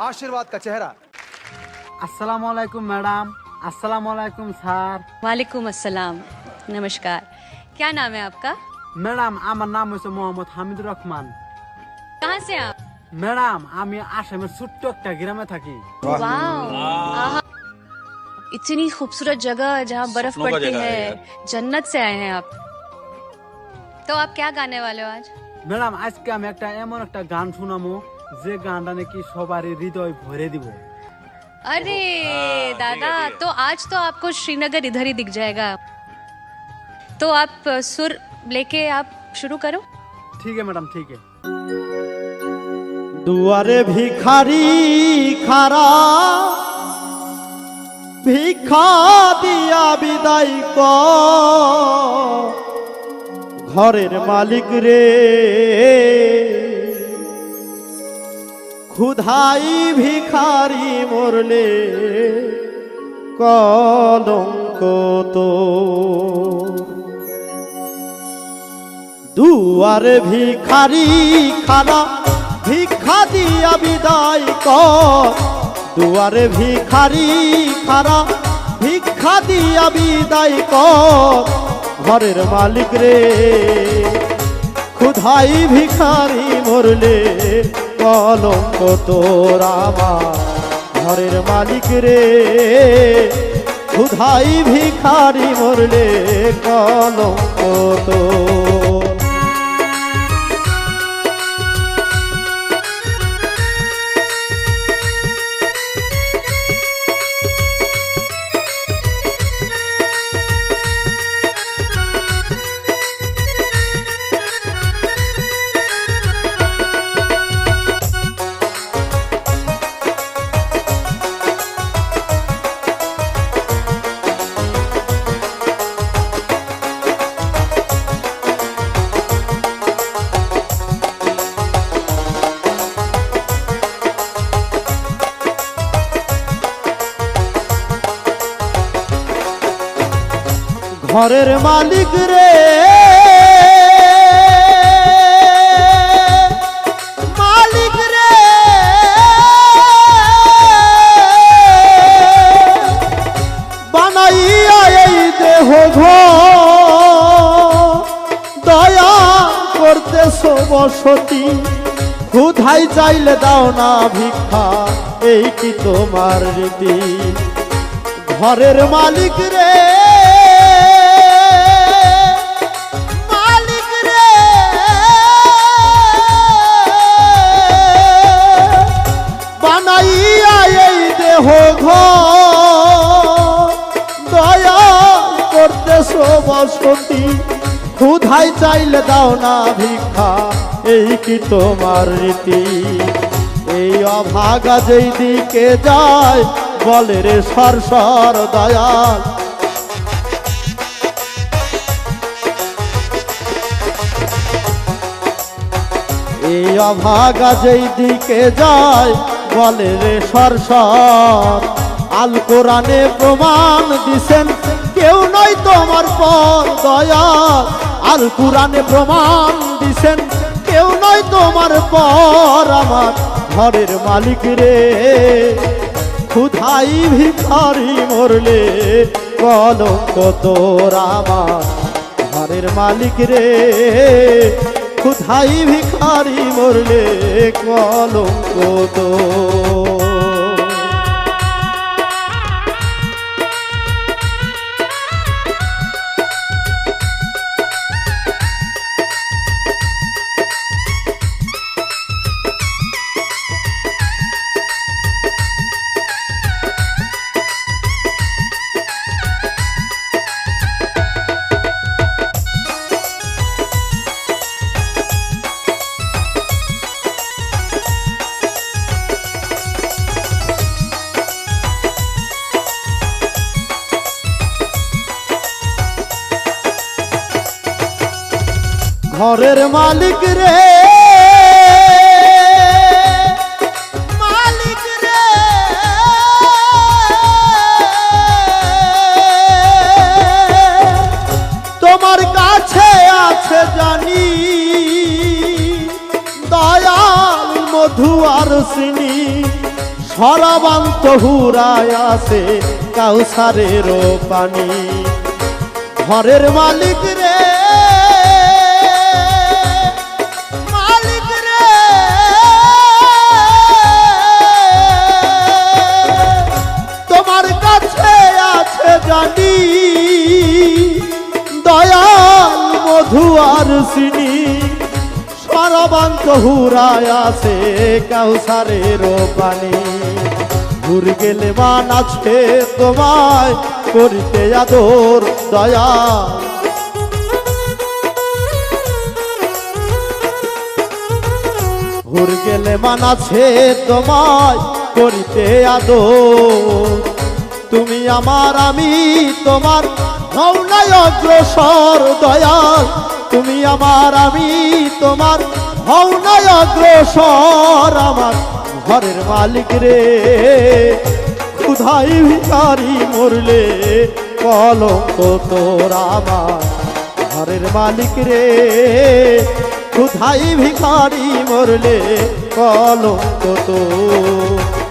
आशीर्वाद का चेहरा আসসালামু আলাইকুম ম্যাডাম আসসালামু আলাইকুম স্যার वालेकुम अस्सलाम नमस्कार क्या नाम है आपका ম্যাডাম আমার নাম হচ্ছে মোহাম্মদ হামিদুর রহমান कहाँ से आप ম্যাডাম আমি আসামের ছোট্ট একটা গ্রামে থাকি वाओ आहा। इतनी खूबसूरत जगह जहाँ बर्फ सपनों का पड़ती जगह है है यार। जन्नत से आए हैं आप तो आप क्या गाने वाले हो आज ম্যাডাম আজকে আমি একটা এমন একটা গান শোনামো যে গানটা নাকি সবারই হৃদয় ভরে দিব अरे हाँ, दादा ठीक है, ठीक है। तो आज तो आपको श्रीनगर इधर ही दिख जाएगा तो आप अ, सुर लेके आप शुरू करो ঠিক আছে ম্যাডাম ঠিক আছে দুয়ারে ভিখারি খারা ভিক্ষা দিয়া বিদায় ক ঘরের মালিক রে ক্ষুধাই ভিখারি মরলে কলঙ্ক তো। দুয়ারে ভিখারি খানা ভিক্ষা দিয়া বিদায় কর। দুয়ারে ভিখারি খানা ভিক্ষা দিয়া বিদায় কর। ঘরের মালিক রে, ক্ষুধাই ভিখারি মরলে কলঙ্ক তোর আমার ঘরের মালিক রে। ক্ষুধাই ভিখারি মরলে কলঙ্ক তোর ঘরের মালিক রে। মালিক রে। বানাইয়া এই দেহ দয়া করতেছ বসতি। ক্ষুধাই চাইলে দাও না ভিক্ষা, এই কি তোমার রীতি? ঘরের মালিক রে। বসতি ক্ষুধাই চাইলে দাও না ভিক্ষা, এই কি তোমার রীতি? এই অভাগা যেই দিকে যায়, বলে রে সর দয়াল। এই অভাগা যেই দিকে যায়, বলে রে সর। আল কোরআনে প্রমাণ দিছেন কেউ নয় তোমার পর দয়াল। আল কোরআনে প্রমাণ দিছেন, কেউ নয় তোমার পর আমার ঘরের মালিক রে। ক্ষুধাই ভিখারি মরলে, কলঙ্ক তোর আমার ঘরের মালিক রে। ক্ষুধাই ভিখারি মরলে, কলঙ্ক তোর ঘরের মালিক রে। মালিক রে। তোমার কাছে আছে জানি, দয়াল, মধু আর সিনি। সরাবান্ত হুরায় আছে কাউসারের পানি। ঘরের মালিক রে। চিনি সরবান্ত হুরায় আছে কাউসারের পানি ঘুর গেলে মান আছে তোমায়, করিতে আদর, দয়া। ঘুর গেলে মান আছে তোমায়, করিতে আদর। তুমি আমার, আমি তোমার হওনায় অগ্রসর দয়াল। তুমি আমার, আমি তোমার। হওনায় অগ্রসর আমার ঘরের মালিক রে। ক্ষুধাই ভিকারি মরলে কলঙ্ক তোর আমার ঘরের মালিক রে। ক্ষুধাই ভিখারি মরলে কলঙ্ক তোর।